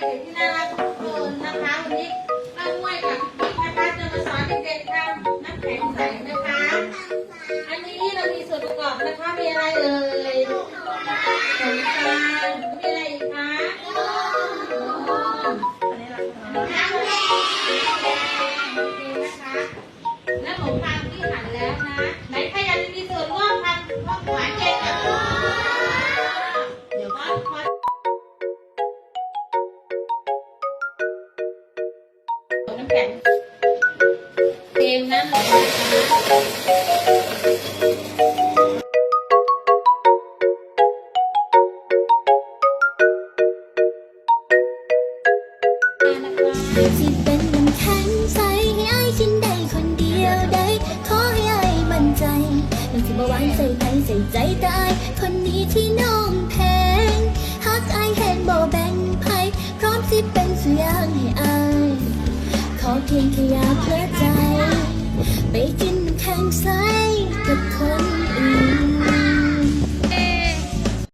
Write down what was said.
เด็กๆที่น่ารักทุกคนนะคะ วันนี้ป้ามวยกับพี่กิ๊กนะคะจะมาสอนเด็กๆทำน้ำแข็งใสนะคะ อันนี้เรามีส่วนประกอบนะคะมีอะไรเอ่ย น้ำแข็งเต็มน้ำเลยนะคะสิเป็นน้ำแข็งใสให้อายกินได้คนเดียวได้ ขอให้อายมั่นใจน้ำที่บ่หวานใส่ใจใส่ใจแต่อายคนนี้ที่น้องแพงฮักอายแห้งบ่แบ่งไผพร้อมสิเป็นสุยางให้อาย ข